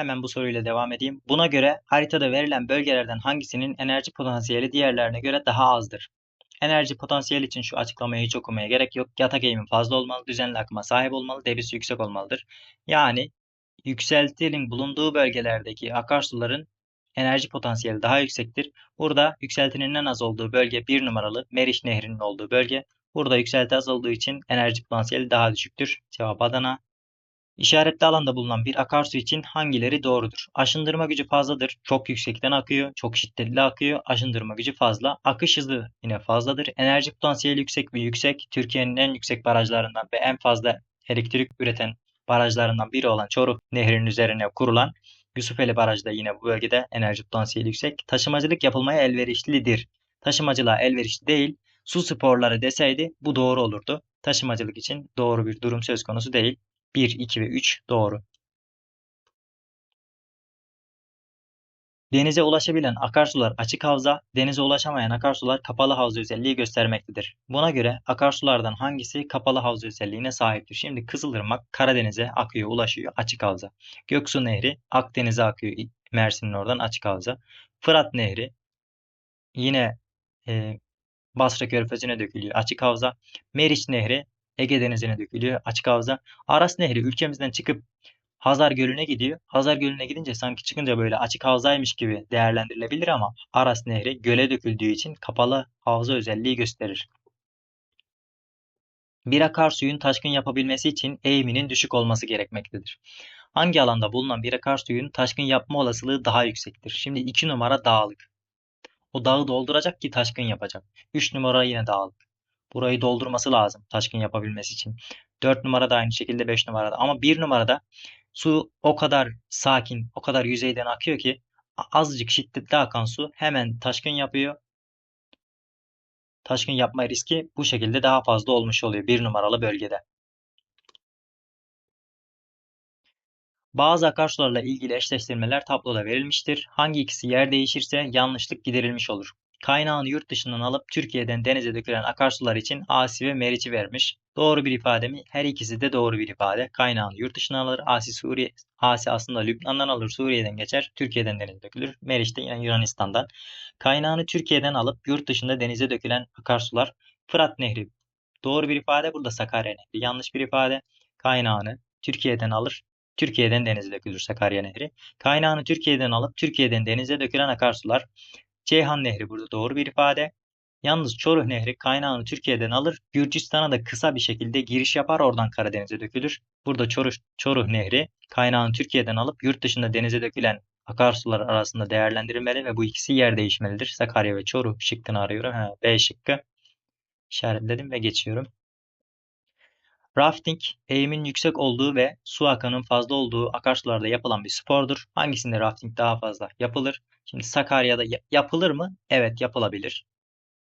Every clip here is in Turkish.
Hemen bu soruyla devam edeyim. Buna göre haritada verilen bölgelerden hangisinin enerji potansiyeli diğerlerine göre daha azdır? Enerji potansiyeli için şu açıklamayı hiç okumaya gerek yok. Yatak eğimi fazla olmalı, düzenli akıma sahip olmalı, debisi yüksek olmalıdır. Yani yükseltinin bulunduğu bölgelerdeki akarsuların enerji potansiyeli daha yüksektir. Burada yükseltinin en az olduğu bölge 1 numaralı Meriç Nehri'nin olduğu bölge. Burada yükselti az olduğu için enerji potansiyeli daha düşüktür. Cevap Adana. İşaretli alanda bulunan bir akarsu için hangileri doğrudur? Aşındırma gücü fazladır. Çok yüksekten akıyor. Çok şiddetli akıyor. Aşındırma gücü fazla. Akış hızı yine fazladır. Enerji potansiyeli yüksek ve yüksek. Türkiye'nin en yüksek barajlarından ve en fazla elektrik üreten barajlarından biri olan Çoruh Nehri'nin üzerine kurulan Yusufeli Barajı da yine bu bölgede enerji potansiyeli yüksek. Taşımacılık yapılmaya elverişlidir. Taşımacılığa elverişli değil. Su sporları deseydi bu doğru olurdu. Taşımacılık için doğru bir durum söz konusu değil. 1, 2 ve 3 doğru. Denize ulaşabilen akarsular açık havza, denize ulaşamayan akarsular kapalı havza özelliği göstermektedir. Buna göre akarsulardan hangisi kapalı havza özelliğine sahiptir? Şimdi Kızılırmak Karadeniz'e akıyor, ulaşıyor açık havza. Göksu Nehri Akdeniz'e akıyor, Mersin'in oradan açık havza. Fırat Nehri yine e, Basra Körfezi'ne dökülüyor açık havza. Meriç Nehri Ege Denizi'ne dökülüyor açık havza. Aras Nehri ülkemizden çıkıp Hazar Gölü'ne gidiyor. Hazar Gölü'ne gidince sanki çıkınca böyle açık havzaymış gibi değerlendirilebilir ama Aras Nehri göle döküldüğü için kapalı havza özelliği gösterir. Bir akarsuyun taşkın yapabilmesi için eğiminin düşük olması gerekmektedir. Hangi alanda bulunan bir akarsuyun taşkın yapma olasılığı daha yüksektir? Şimdi 2 numara dağlık. O dağı dolduracak ki taşkın yapacak. 3 numara yine dağlık. Burayı doldurması lazım taşkın yapabilmesi için. 4 numara da aynı şekilde 5 numarada. Ama 1 numarada su o kadar sakin, o kadar yüzeyden akıyor ki azıcık şiddetli akan su hemen taşkın yapıyor. Taşkın yapma riski bu şekilde daha fazla olmuş oluyor 1 numaralı bölgede. Bazı akarsularla ilgili eşleştirmeler tabloda verilmiştir. Hangi ikisi yer değişirse yanlışlık giderilmiş olur. Kaynağını yurt dışından alıp Türkiye'den denize dökülen akarsular için Asi ve Meriç'i vermiş. Doğru bir ifade mi? Her ikisi de doğru bir ifade. Kaynağını yurt dışından alır. Asi Suriye, Asi aslında Lübnan'dan alır, Suriye'den geçer. Türkiye'den denize dökülür. Meriç de yine Yunanistan'dan. Kaynağını Türkiye'den alıp yurt dışında denize dökülen akarsular Fırat Nehri. Doğru bir ifade burada Sakarya Nehri. Yanlış bir ifade. Kaynağını Türkiye'den alır. Türkiye'den denize dökülür Sakarya Nehri. Kaynağını Türkiye'den alıp Türkiye'den denize dökülen akarsular Ceyhan Nehri burada doğru bir ifade. Yalnız Çoruh Nehri kaynağını Türkiye'den alır, Gürcistan'a da kısa bir şekilde giriş yapar, oradan Karadeniz'e dökülür. Burada Çoruh, Çoruh Nehri kaynağını Türkiye'den alıp yurt dışında denize dökülen akarsular arasında değerlendirilmeli ve bu ikisi yer değişmelidir. Sakarya ve Çoruh şıkkını arıyorum. Ha, B şıkkı işaretledim ve geçiyorum. Rafting, eğimin yüksek olduğu ve su akının fazla olduğu akarsularda yapılan bir spordur. Hangisinde rafting daha fazla yapılır? Şimdi Sakarya'da yapılır mı? Evet yapılabilir.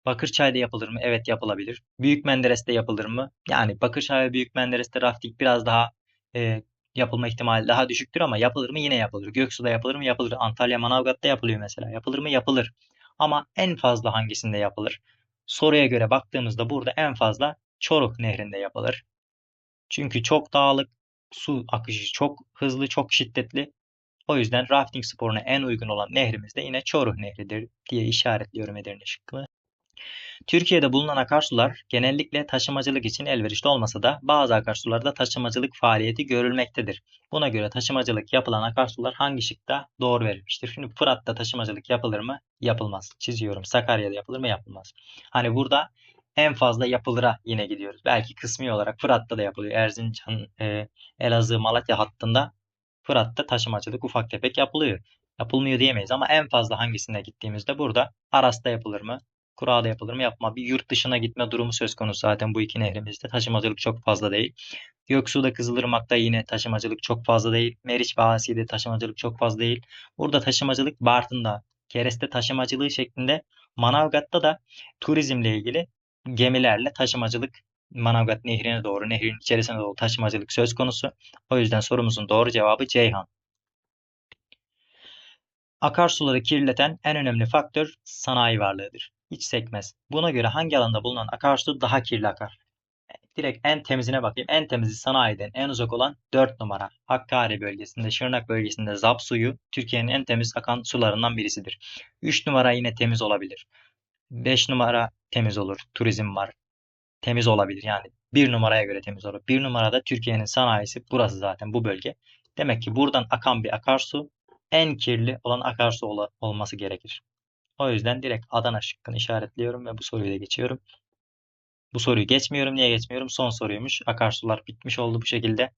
Bakırçay'da yapılır mı? Evet yapılabilir. Büyük Menderes'te yapılır mı? Yani Bakırçay ve Büyük Menderes'te rafting biraz daha e, yapılma ihtimali daha düşüktür ama yapılır mı? Yine yapılır. Göksu'da yapılır mı? Yapılır. Antalya, Manavgat'ta yapılıyor mesela. Yapılır mı? Yapılır. Ama en fazla hangisinde yapılır? Soruya göre baktığımızda burada en fazla Çoruh Nehri'nde yapılır. Çünkü çok dağlık, su akışı çok hızlı, çok şiddetli. O yüzden rafting sporuna en uygun olan nehrimiz de yine Çoruh Nehri'dir diye işaretliyorum Edirne şıkkı. Türkiye'de bulunan akarsular genellikle taşımacılık için elverişli olmasa da bazı akarsularda taşımacılık faaliyeti görülmektedir. Buna göre taşımacılık yapılan akarsular hangi şıkta doğru verilmiştir? Şimdi Fırat'ta taşımacılık yapılır mı? Yapılmaz. Çiziyorum. Sakarya'da yapılır mı? Yapılmaz. Hani burada en fazla yapılıra yine gidiyoruz. Belki kısmi olarak Fırat'ta da yapılıyor. Erzincan, e, Elazığ, Malatya hattında Fırat'ta taşımacılık ufak tefek yapılıyor. Yapılmıyor diyemeyiz ama en fazla hangisine gittiğimizde burada Aras'ta yapılır mı? Kura'da yapılır mı? Yapma. Bir yurt dışına gitme durumu söz konusu zaten bu iki nehrimizde. Taşımacılık çok fazla değil. Göksu'da Kızılırmak'ta yine taşımacılık çok fazla değil. Meriç ve Asiye'de taşımacılık çok fazla değil. Burada taşımacılık Bartın'da, Keres'te taşımacılığı şeklinde Manavgat'ta da turizmle ilgili gemilerle taşımacılık Manavgat Nehri'ne doğru, nehrin içerisine doğru taşımacılık söz konusu. O yüzden sorumuzun doğru cevabı Ceyhan. Akarsuları kirleten en önemli faktör sanayi varlığıdır. Hiç sekmez. Buna göre hangi alanda bulunan akarsu daha kirli akar? Direkt en temizine bakayım. En temizi sanayiden en uzak olan 4 numara. Hakkari bölgesinde, Şırnak bölgesinde Zap suyu Türkiye'nin en temiz akan sularından birisidir. 3 numara yine temiz olabilir. 5 numara temiz olur. Turizm var. Temiz olabilir. Yani 1 numaraya göre temiz olur. 1 numarada Türkiye'nin sanayisi burası zaten bu bölge. Demek ki buradan akan bir akarsu en kirli olan akarsu ola- olması gerekir. O yüzden direkt Adana şıkkını işaretliyorum ve bu soruyu da geçiyorum. Bu soruyu geçmiyorum. Niye geçmiyorum? Son soruymuş. Akarsular bitmiş oldu bu şekilde.